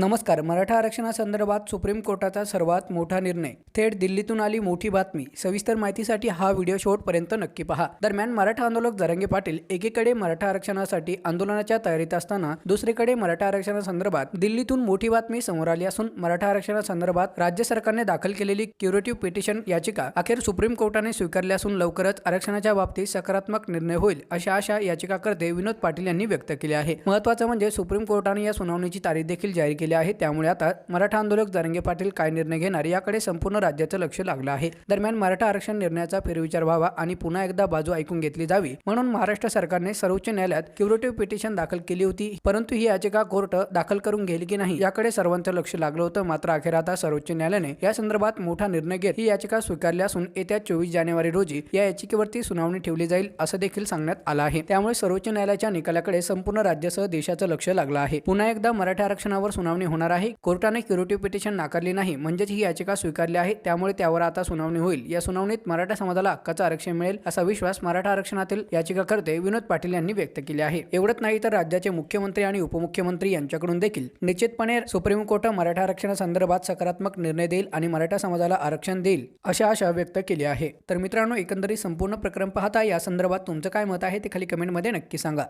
नमस्कार. मराठा आरक्षणासंदर्भात सुप्रीम कोर्टाचा सर्वात मोठा निर्णय. थेट दिल्लीतून आली मोठी बातमी. सविस्तर माहितीसाठी हा व्हिडिओ शेवटपर्यंत नक्की पहा. दरम्यान मराठा आंदोलक जरंगे पाटील एकीकडे मराठा आरक्षणासाठी आंदोलनाच्या तयारीत असताना दुसरीकडे मराठा आरक्षणासंदर्भात दिल्लीतून मोठी बातमी समोर आली असून मराठा आरक्षणासंदर्भात राज्य सरकारने दाखल केलेली क्युरेटिव्ह पिटिशन याचिका अखेर सुप्रीम कोर्टाने स्वीकारली असून लवकरच आरक्षणाच्या बाबतीत सकारात्मक निर्णय होईल अशा आशा याचिकाकर्ते विनोद पाटील यांनी व्यक्त केली आहे महत्वाचं म्हणजे सुप्रीम कोर्टाने या सुनावणीची तारीख देखील जाहीर केली आहे. त्यामुळे आता मराठा आंदोलक जरंगे पाटील काय निर्णय घेणार याकडे संपूर्ण राज्याचं लक्ष लागलं आहे. दरम्यान मराठा आरक्षण निर्णयाचा फेरविचार व्हावा आणि पुन्हा एकदा बाजू ऐकून घेतली जावी म्हणून महाराष्ट्र सरकारने सर्वोच्च न्यायालयात क्युरेटिव्ह पिटिशन दाखल केली होती. परंतु ही याचिका कोर्ट दाखल करून घेईल की नाही याकडे सर्वांचं लक्ष लागलं होतं. मात्र अखेर आता सर्वोच्च न्यायालयाने या संदर्भात मोठा निर्णय घेत ही याचिका स्वीकारली असून येत्या चोवीस जानेवारी रोजी या याचिकेवरती सुनावणी ठेवली जाईल असं देखील सांगण्यात आलं आहे. त्यामुळे सर्वोच्च न्यायालयाच्या निकालाकडे संपूर्ण राज्यासह देशाचं लक्ष लागलं आहे. पुन्हा एकदा मराठा आरक्षणावर सुनावणी होणार आहे. कोर्टाने क्युरेटिव्ह पिटिशन नाकारली नाही. म्हणजेच ही याचिका स्वीकारली आहे. त्यामुळे त्यावर आता सुनावणी होईल. या सुनावणीत मराठा समाजाला हक्काचं आरक्षण मिळेल असा विश्वास मराठा आरक्षणातील याचिकाकर्ते विनोद पाटील यांनी व्यक्त केले आहे. एवढंच नाही तर राज्याचे मुख्यमंत्री आणि उपमुख्यमंत्री यांच्याकडून देखील निश्चितपणे सुप्रीम कोर्ट मराठा आरक्षणासंदर्भात सकारात्मक निर्णय देईल आणि मराठा समाजाला आरक्षण देईल अशा आशा व्यक्त केली आहे. तर मित्रांनो एकंदरीत संपूर्ण प्रकरण पाहता या संदर्भात तुमचं काय मत आहे ते खाली कमेंटमध्ये नक्की सांगा.